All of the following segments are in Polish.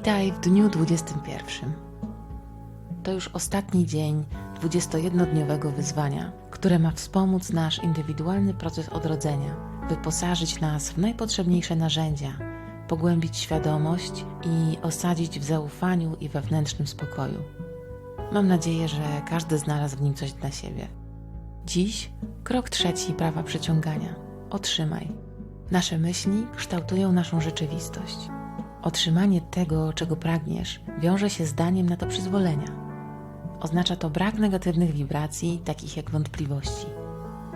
Witaj w dniu 21. To już ostatni dzień 21-dniowego wyzwania, które ma wspomóc nasz indywidualny proces odrodzenia, wyposażyć nas w najpotrzebniejsze narzędzia, pogłębić świadomość i osadzić w zaufaniu i wewnętrznym spokoju. Mam nadzieję, że każdy znalazł w nim coś dla siebie. Dziś krok trzeci prawa przyciągania. Otrzymaj. Nasze myśli kształtują naszą rzeczywistość. Otrzymanie tego, czego pragniesz, wiąże się z daniem na to przyzwolenia. Oznacza to brak negatywnych wibracji, takich jak wątpliwości.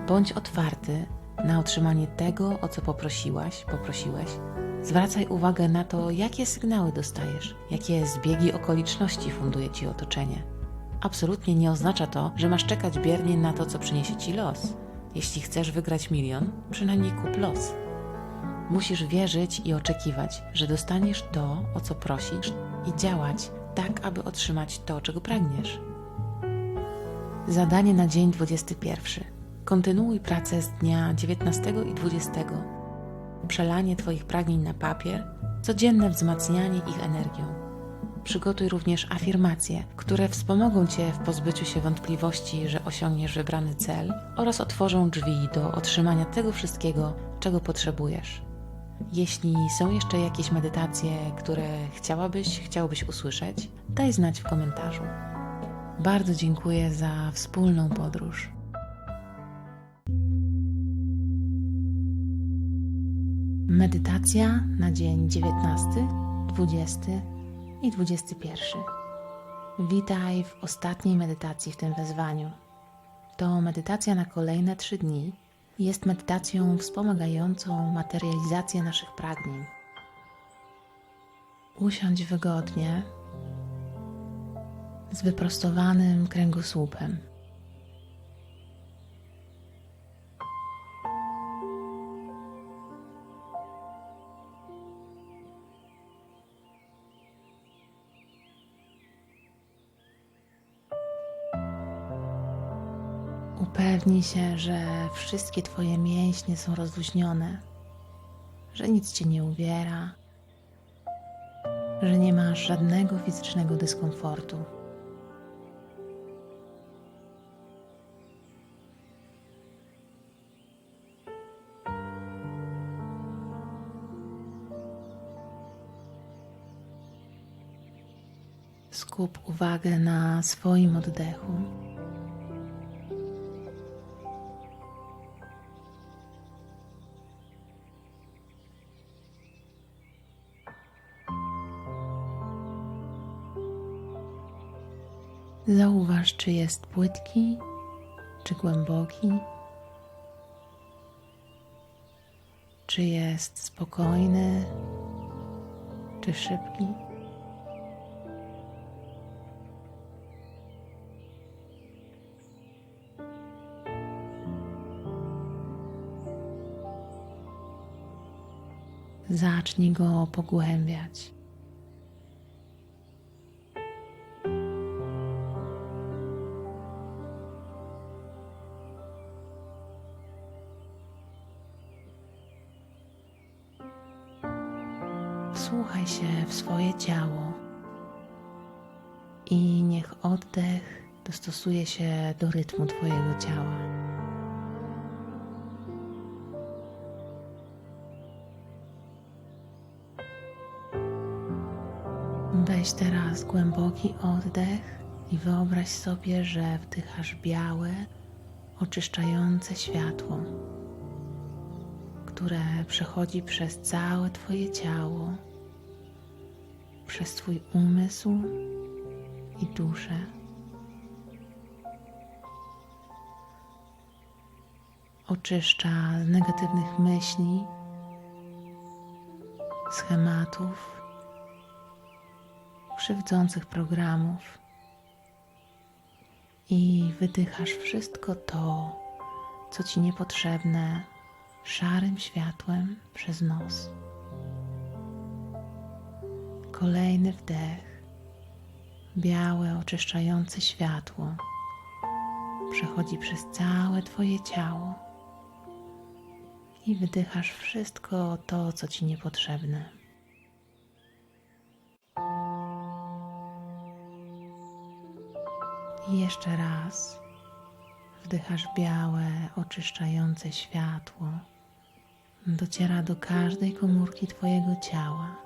Bądź otwarty na otrzymanie tego, o co poprosiłaś, poprosiłeś. Zwracaj uwagę na to, jakie sygnały dostajesz, jakie zbiegi okoliczności funduje ci otoczenie. Absolutnie nie oznacza to, że masz czekać biernie na to, co przyniesie ci los. Jeśli chcesz wygrać milion, przynajmniej kup los. Musisz wierzyć i oczekiwać, że dostaniesz to, o co prosisz, i działać tak, aby otrzymać to, czego pragniesz. Zadanie na dzień 21. Kontynuuj pracę z dnia 19 i 20. Przelanie Twoich pragnień na papier, codzienne wzmacnianie ich energią. Przygotuj również afirmacje, które wspomogą Cię w pozbyciu się wątpliwości, że osiągniesz wybrany cel oraz otworzą drzwi do otrzymania tego wszystkiego, czego potrzebujesz. Jeśli są jeszcze jakieś medytacje, które chciałabyś, chciałbyś usłyszeć, daj znać w komentarzu. Bardzo dziękuję za wspólną podróż. Medytacja na dzień 19, 20 i 21. Witaj w ostatniej medytacji w tym wezwaniu. To medytacja na kolejne trzy dni jest medytacją wspomagającą materializację naszych pragnień. Usiądź wygodnie z wyprostowanym kręgosłupem. Upewnij się, że wszystkie Twoje mięśnie są rozluźnione, że nic Cię nie uwiera, że nie masz żadnego fizycznego dyskomfortu. Skup uwagę na swoim oddechu. Zauważ, czy jest płytki, czy głęboki, czy jest spokojny, czy szybki. Zacznij go pogłębiać. Swoje ciało i niech oddech dostosuje się do rytmu Twojego ciała. Weź teraz głęboki oddech i wyobraź sobie, że wdychasz białe, oczyszczające światło które przechodzi przez całe Twoje ciało, przez Twój umysł i duszę. Oczyszcza z negatywnych myśli, schematów, krzywdzących programów i wydychasz wszystko to, co Ci niepotrzebne szarym światłem przez nos. Kolejny wdech, białe, oczyszczające światło przechodzi przez całe Twoje ciało i wydychasz wszystko to, co Ci niepotrzebne. I jeszcze raz wdychasz białe, oczyszczające światło. Dociera do każdej komórki Twojego ciała.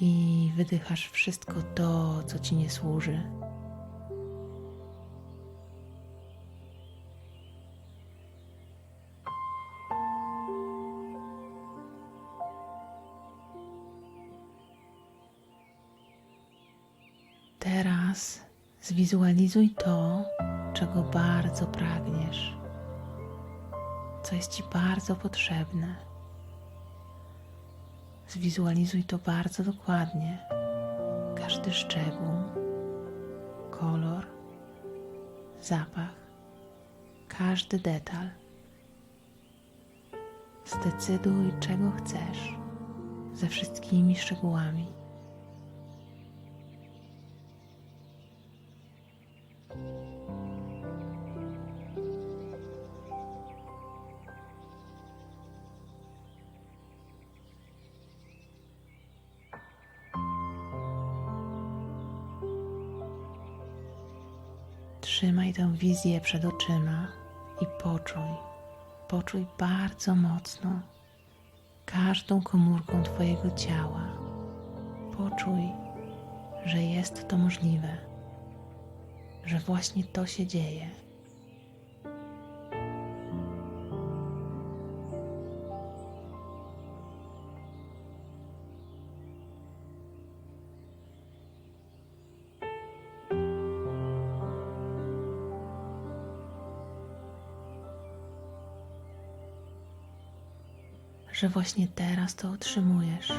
I wydychasz wszystko to, co Ci nie służy. Teraz zwizualizuj to, czego bardzo pragniesz, co jest Ci bardzo potrzebne. Zwizualizuj to bardzo dokładnie. Każdy szczegół, kolor, zapach, każdy detal. Zdecyduj, czego chcesz, ze wszystkimi szczegółami. Trzymaj tę wizję przed oczyma i poczuj, poczuj bardzo mocno każdą komórką Twojego ciała. Poczuj, że jest to możliwe, że właśnie to się dzieje. Że właśnie teraz to otrzymujesz.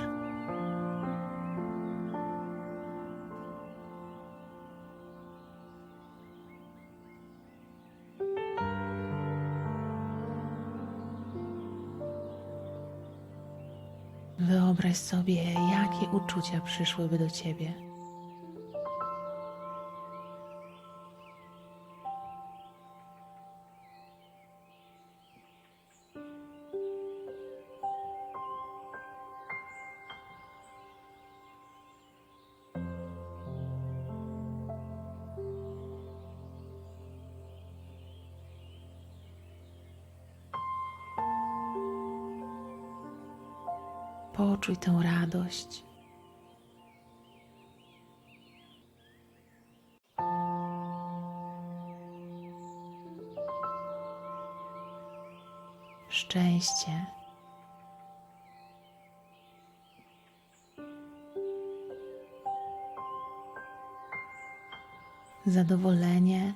Wyobraź sobie, jakie uczucia przyszłyby do ciebie. Poczuj tę radość. Szczęście. Zadowolenie.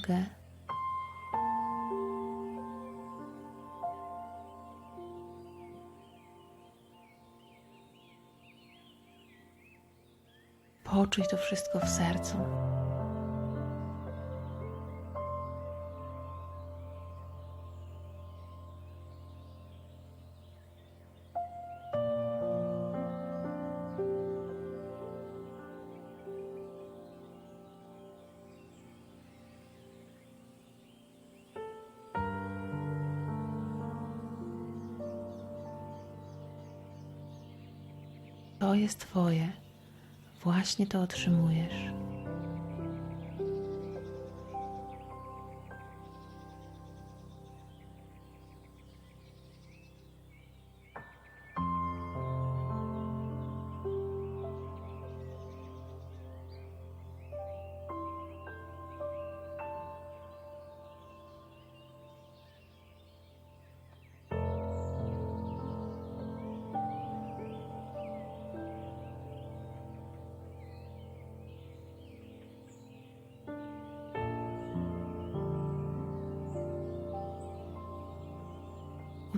Ulgę. Poczuj to wszystko w sercu. To jest Twoje. Właśnie to otrzymujesz.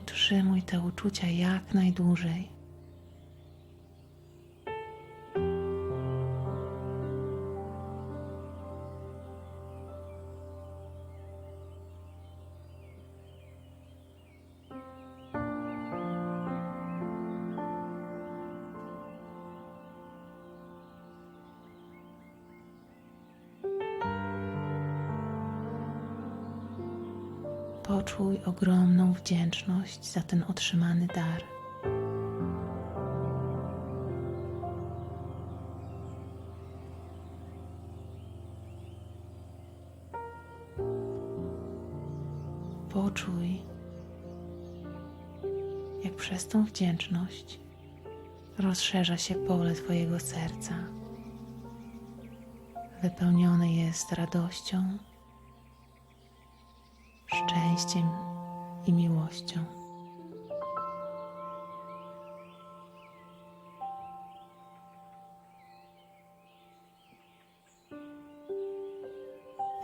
Utrzymuj te uczucia jak najdłużej. Poczuj ogromną wdzięczność za ten otrzymany dar. Poczuj, jak przez tą wdzięczność rozszerza się pole Twojego serca. Wypełnione jest radością, szczęściem i miłością.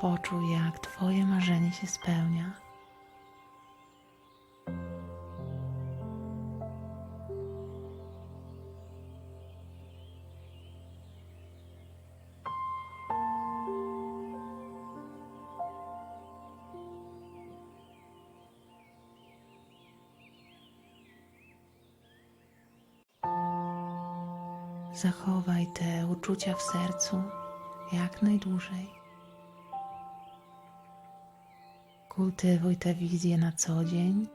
Poczuj, jak Twoje marzenie się spełnia. Zachowaj te uczucia w sercu jak najdłużej. Kultywuj te wizje na co dzień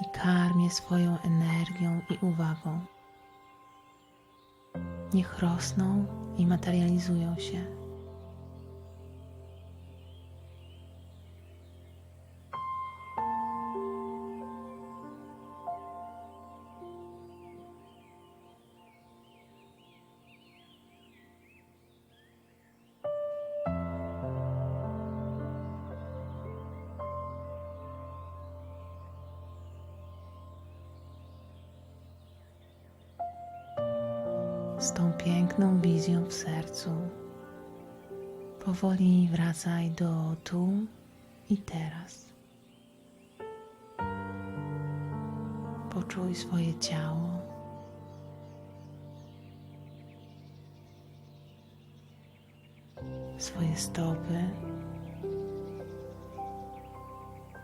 i karm swoją energią i uwagą. Niech rosną i materializują się. Z tą piękną wizją w sercu. Powoli wracaj do tu i teraz. Poczuj swoje ciało. Swoje stopy,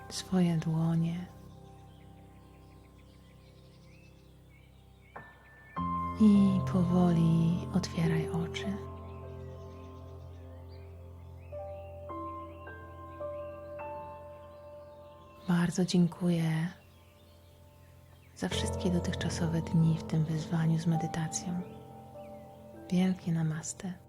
swoje dłonie. I powoli otwieraj oczy. Bardzo dziękuję za wszystkie dotychczasowe dni w tym wyzwaniu z medytacją. Wielkie namaste.